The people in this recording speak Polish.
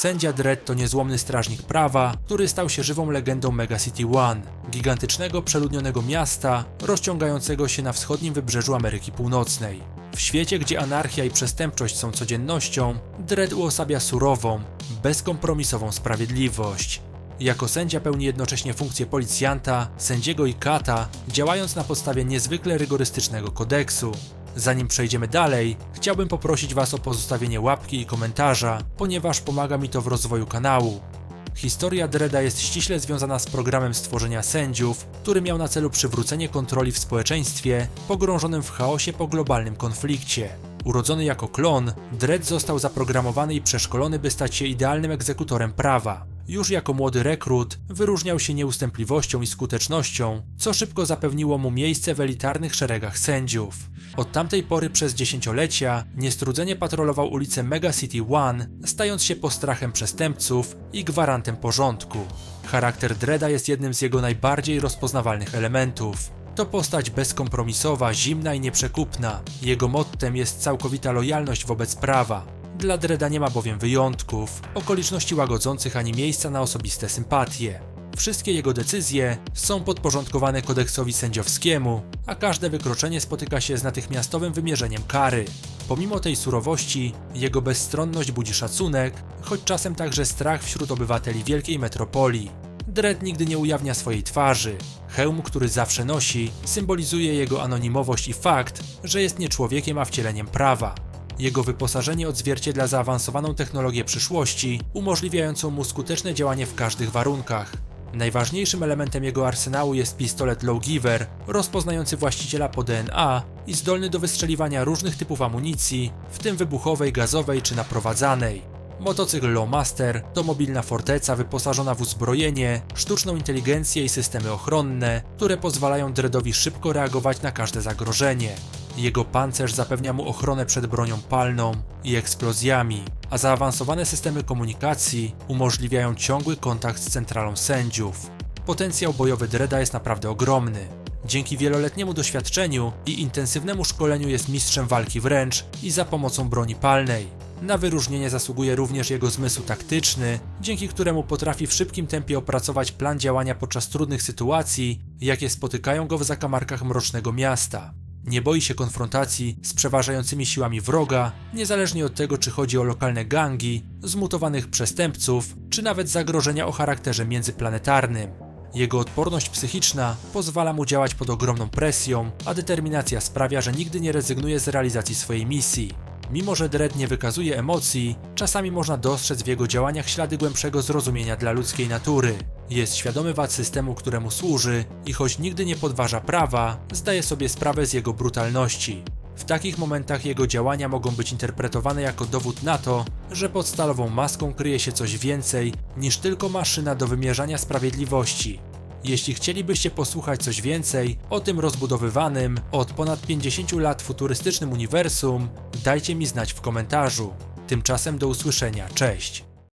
Sędzia Dredd to niezłomny strażnik prawa, który stał się żywą legendą Mega City One, gigantycznego, przeludnionego miasta rozciągającego się na wschodnim wybrzeżu Ameryki Północnej. W świecie, gdzie anarchia i przestępczość są codziennością, Dredd uosabia surową, bezkompromisową sprawiedliwość. Jako sędzia pełni jednocześnie funkcję policjanta, sędziego i kata, działając na podstawie niezwykle rygorystycznego kodeksu. Zanim przejdziemy dalej, chciałbym poprosić Was o pozostawienie łapki i komentarza, ponieważ pomaga mi to w rozwoju kanału. Historia Dreda jest ściśle związana z programem stworzenia sędziów, który miał na celu przywrócenie kontroli w społeczeństwie pogrążonym w chaosie po globalnym konflikcie. Urodzony jako klon, Dredd został zaprogramowany i przeszkolony, by stać się idealnym egzekutorem prawa. Już jako młody rekrut wyróżniał się nieustępliwością i skutecznością, co szybko zapewniło mu miejsce w elitarnych szeregach sędziów. Od tamtej pory przez dziesięciolecia niestrudzenie patrolował ulice Mega City One, stając się postrachem przestępców i gwarantem porządku. Charakter Dreda jest jednym z jego najbardziej rozpoznawalnych elementów. To postać bezkompromisowa, zimna i nieprzekupna. Jego mottem jest całkowita lojalność wobec prawa. Dla Dreda nie ma bowiem wyjątków, okoliczności łagodzących ani miejsca na osobiste sympatie. Wszystkie jego decyzje są podporządkowane kodeksowi sędziowskiemu, a każde wykroczenie spotyka się z natychmiastowym wymierzeniem kary. Pomimo tej surowości, jego bezstronność budzi szacunek, choć czasem także strach wśród obywateli wielkiej metropolii. Dredd nigdy nie ujawnia swojej twarzy. Hełm, który zawsze nosi, symbolizuje jego anonimowość i fakt, że jest nie człowiekiem, a wcieleniem prawa. Jego wyposażenie odzwierciedla zaawansowaną technologię przyszłości, umożliwiającą mu skuteczne działanie w każdych warunkach. Najważniejszym elementem jego arsenału jest pistolet Lowgiver, rozpoznający właściciela po DNA i zdolny do wystrzeliwania różnych typów amunicji, w tym wybuchowej, gazowej czy naprowadzanej. Motocykl Lowmaster to mobilna forteca wyposażona w uzbrojenie, sztuczną inteligencję i systemy ochronne, które pozwalają Dreadowi szybko reagować na każde zagrożenie. Jego pancerz zapewnia mu ochronę przed bronią palną i eksplozjami, a zaawansowane systemy komunikacji umożliwiają ciągły kontakt z centralą sędziów. Potencjał bojowy Dreda jest naprawdę ogromny. Dzięki wieloletniemu doświadczeniu i intensywnemu szkoleniu jest mistrzem walki wręcz i za pomocą broni palnej. Na wyróżnienie zasługuje również jego zmysł taktyczny, dzięki któremu potrafi w szybkim tempie opracować plan działania podczas trudnych sytuacji, jakie spotykają go w zakamarkach mrocznego miasta. Nie boi się konfrontacji z przeważającymi siłami wroga, niezależnie od tego, czy chodzi o lokalne gangi, zmutowanych przestępców, czy nawet zagrożenia o charakterze międzyplanetarnym. Jego odporność psychiczna pozwala mu działać pod ogromną presją, a determinacja sprawia, że nigdy nie rezygnuje z realizacji swojej misji. Mimo, że Dredd nie wykazuje emocji, czasami można dostrzec w jego działaniach ślady głębszego zrozumienia dla ludzkiej natury. Jest świadomy wad systemu, któremu służy i choć nigdy nie podważa prawa, zdaje sobie sprawę z jego brutalności. W takich momentach jego działania mogą być interpretowane jako dowód na to, że pod stalową maską kryje się coś więcej niż tylko maszyna do wymierzania sprawiedliwości. Jeśli chcielibyście posłuchać coś więcej o tym rozbudowywanym od ponad 50 lat futurystycznym uniwersum, dajcie mi znać w komentarzu. Tymczasem do usłyszenia, cześć!